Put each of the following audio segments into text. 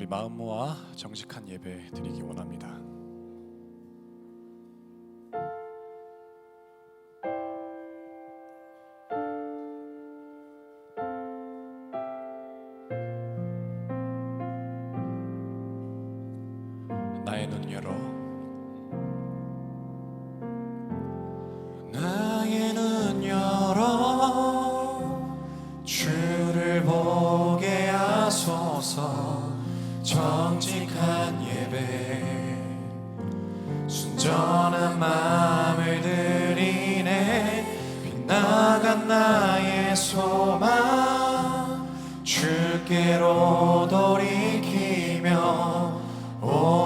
우리 마음 모아 정직한 예배 드리기 원합니다.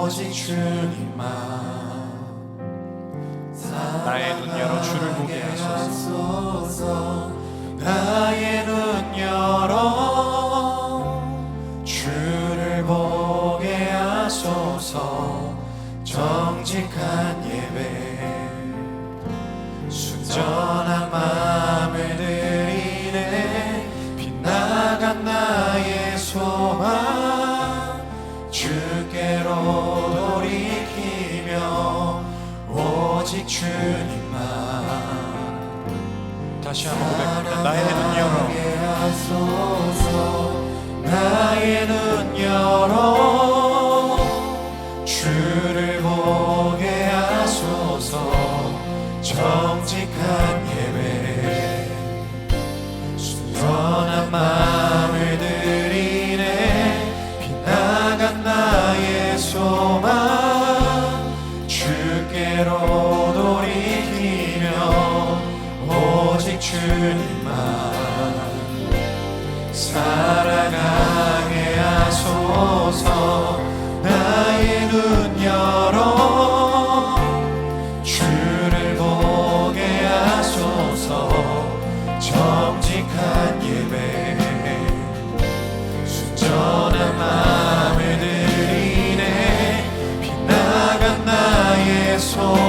오직 주님만 song.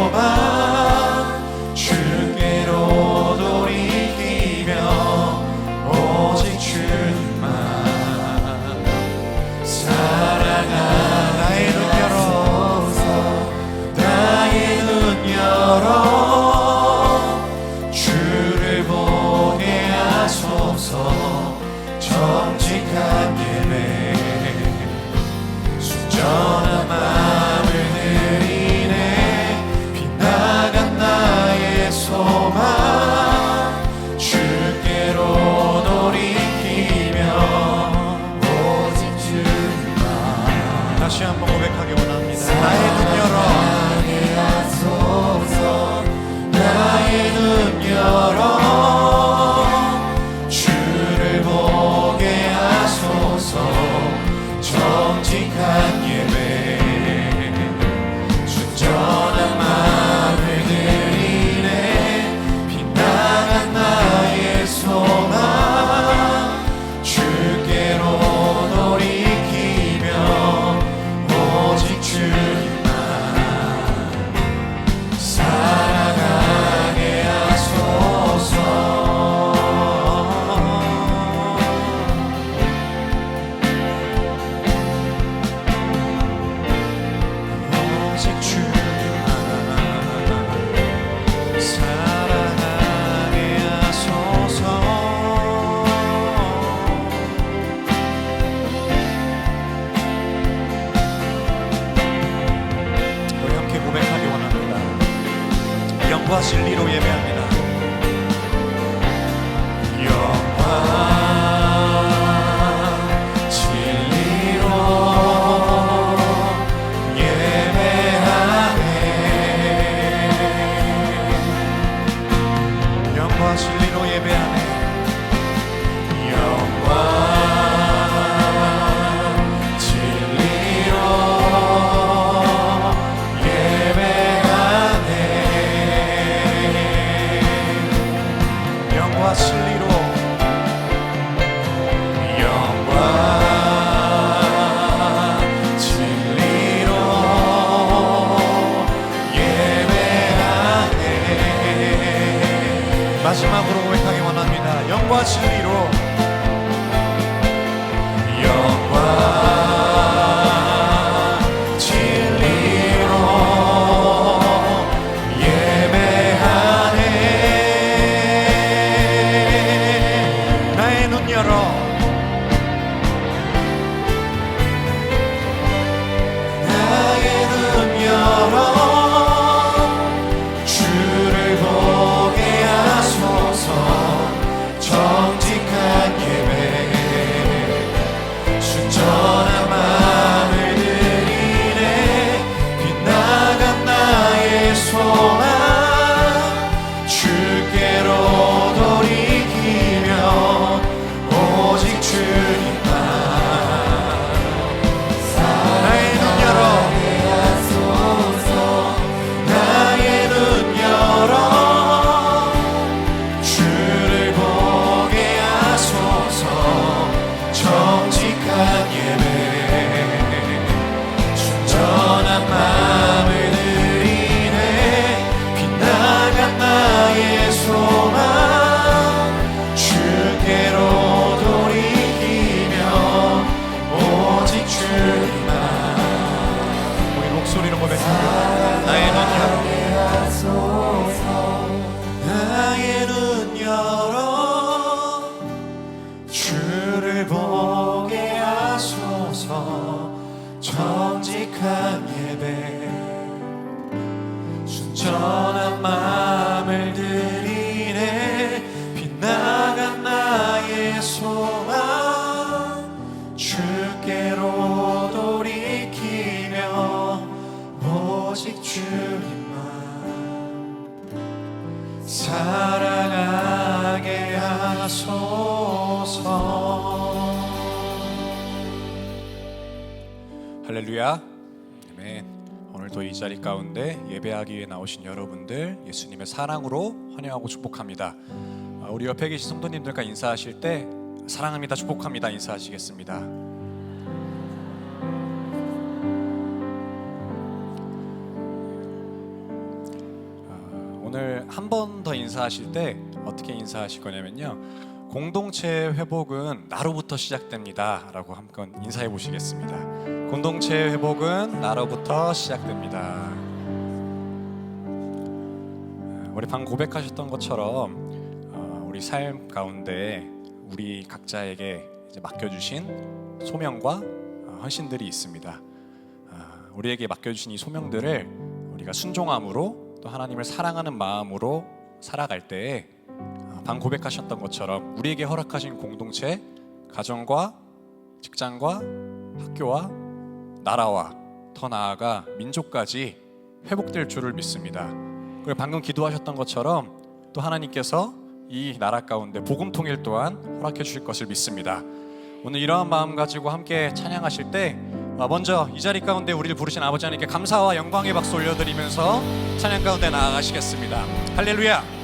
to truth. 사랑하게 하소서. 할렐루야. 아멘. 오늘도 이 자리 가운데 예배하기 위해 나오신 여러분들 예수님의 사랑으로 환영하고 축복합니다. 아, 우리 옆에 계신 성도님들과 인사하실 때 사랑합니다 축복합니다 인사하시겠습니다 한 번 더 인사하실 때 어떻게 인사하실 거냐면요. 공동체 회복은 나로부터 시작됩니다. 라고 한번 인사해 보시겠습니다. 공동체 회복은 나로부터 시작됩니다. 아, 우리 방 고백하셨던 것처럼 어, 우리 삶 가운데 우리 각자에게 맡겨주신 소명과 어, 헌신들이 있습니다. 아, 우리에게 맡겨주신 이 소명들을 우리가 순종함으로 또 하나님을 사랑하는 마음으로 살아갈 때에 어, 방 고백하셨던 것처럼 우리에게 허락하신 공동체, 가정과 직장과 학교와 나라와 더 나아가 민족까지 회복될 줄을 믿습니다. 그리고 방금 기도하셨던 것처럼 또 하나님께서 이 나라 가운데 복음 통일 또한 허락해 주실 것을 믿습니다. 오늘 이러한 마음 가지고 함께 찬양하실 때 어, 먼저 이 자리 가운데 우리를 부르신 아버지 하나님께 감사와 영광의 박수 올려드리면서 찬양 가운데 나아가시겠습니다. 할렐루야.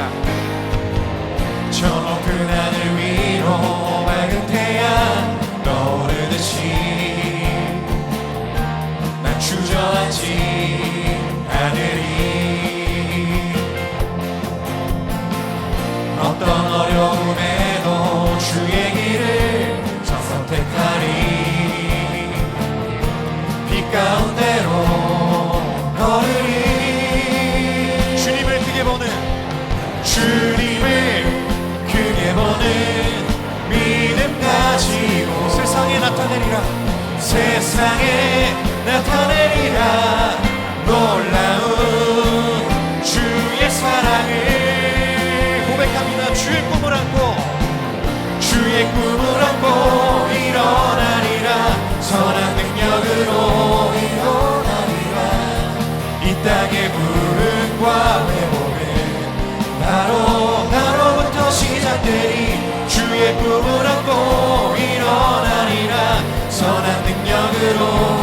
한 나타내리라. 세상에 나타내리라. 놀라운 주의 사랑을 고백합니다. 주의 꿈을 안고 주의 꿈을 안고 일어나리라. 선한 능력으로 일어나리라. 이 땅의 부흥과 회복은 바로 나로부터 시작되니 주의 꿈을 안고 능력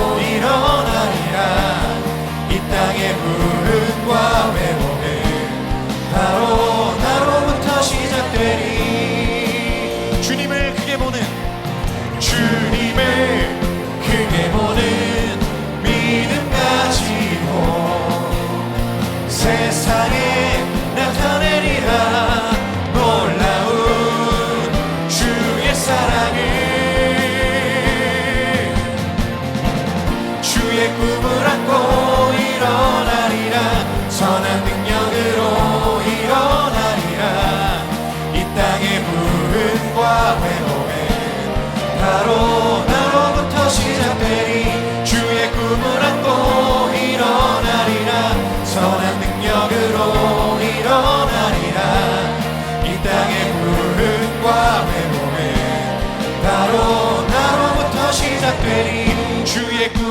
되리 주의 구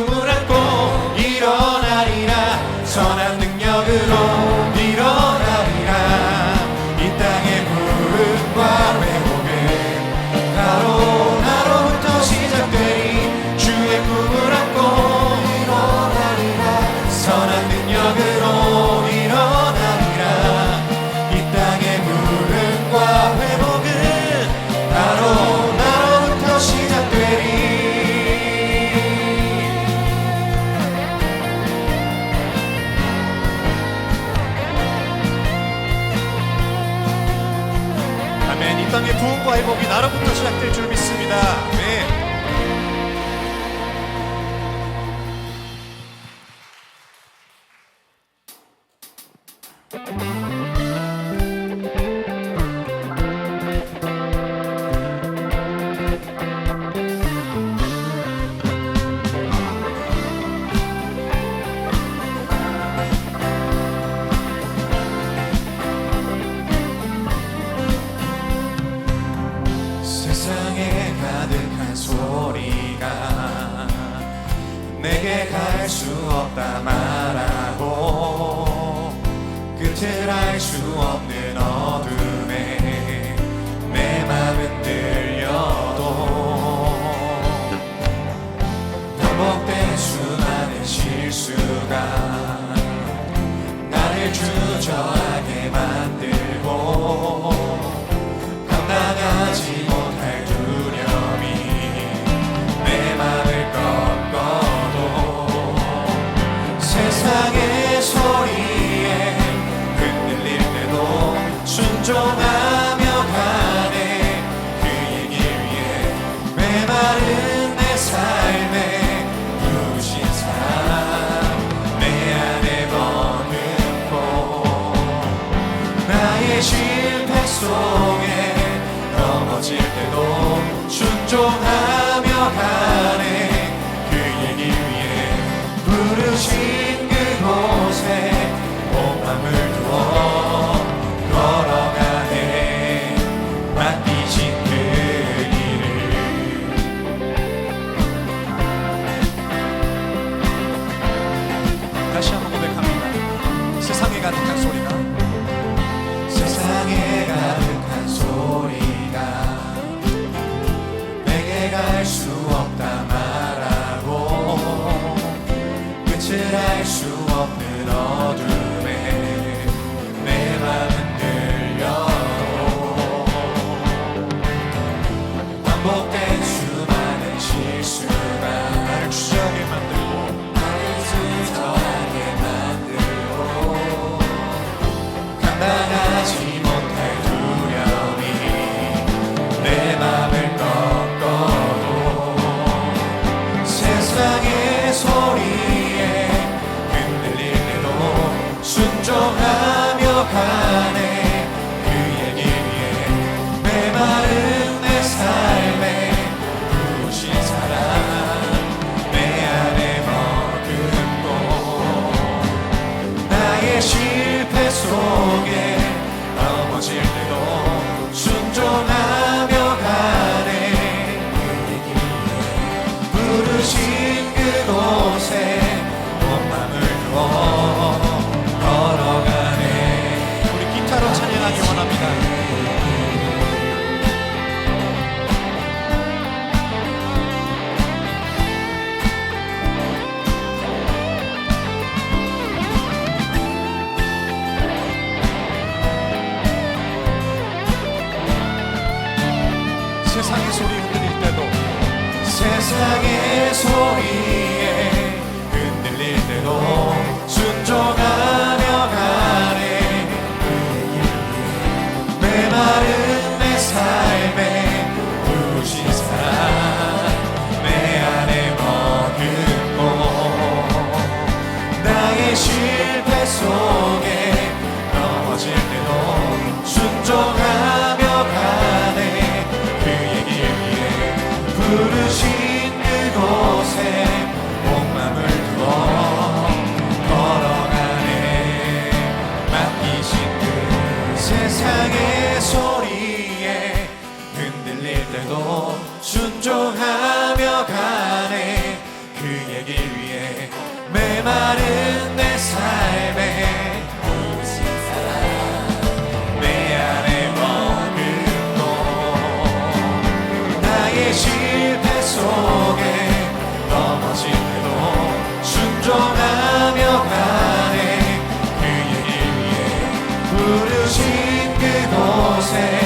수많은 실수가. 나를 주저 속에 넘어질 때도 순종하며 가네. 그 얘기 위해 부르시 마른 내 삶에 내 안에 머금고 나의 실패 속에 넘어질 때도 순종하며 가네 그의 길 위에 부르신 그곳에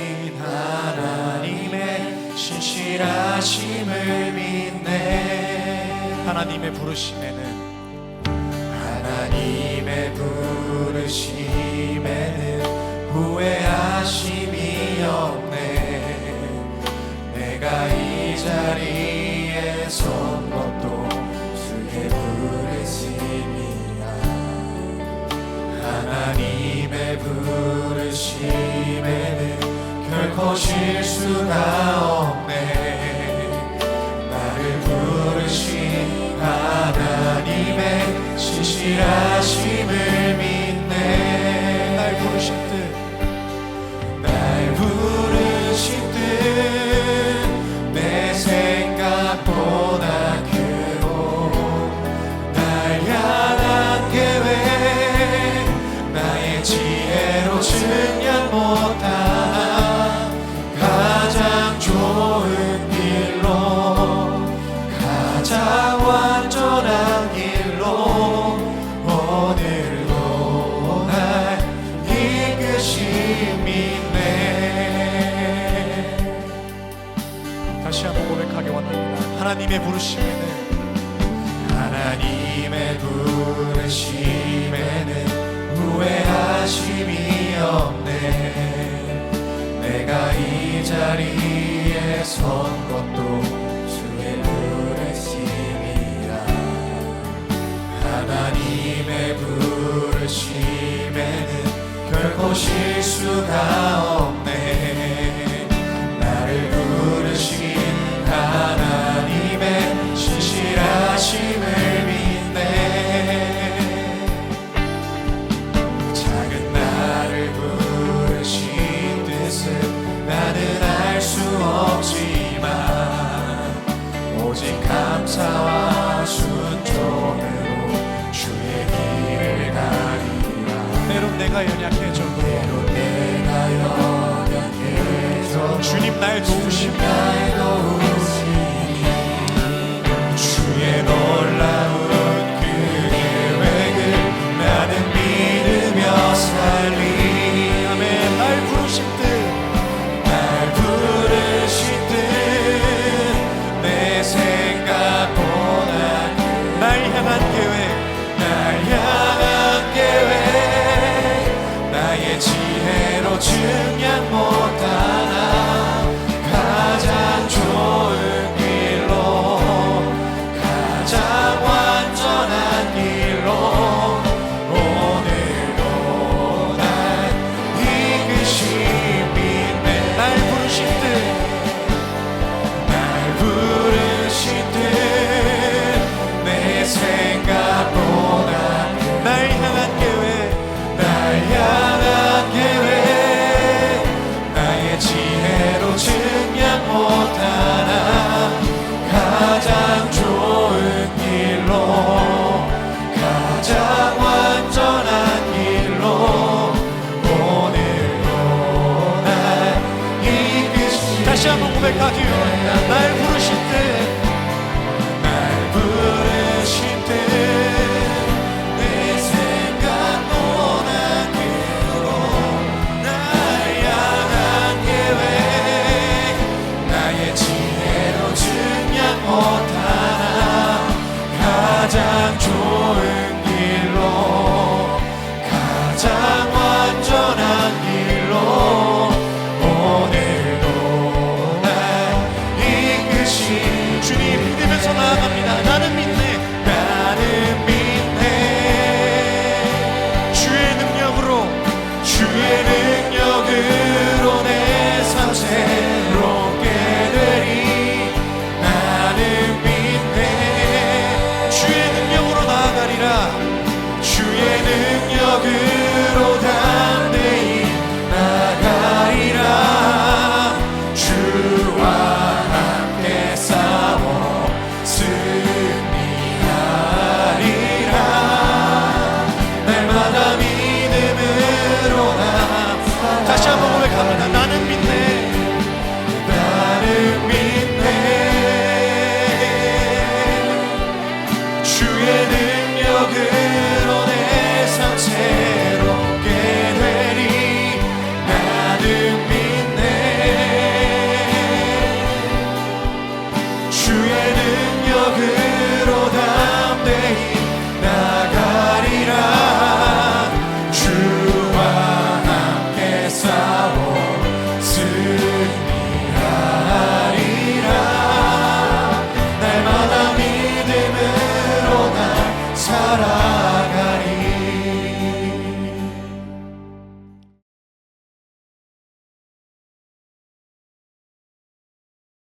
신실하심을 믿네. 하나님의 부르심에는 하나님의 부르심에는 후회하심이 없네. 내가 이 자리에 선 것도 주의 부르심이야. 하나님의 부르심에는 결코 실수가 없네 하나 하나님의 부르심에는 하나님의 부르심에는 후회하심이 없네. 내가 이 자리에 선 것도 주의 부르심이라 하나님의 부르심에는 결코 실수가 없네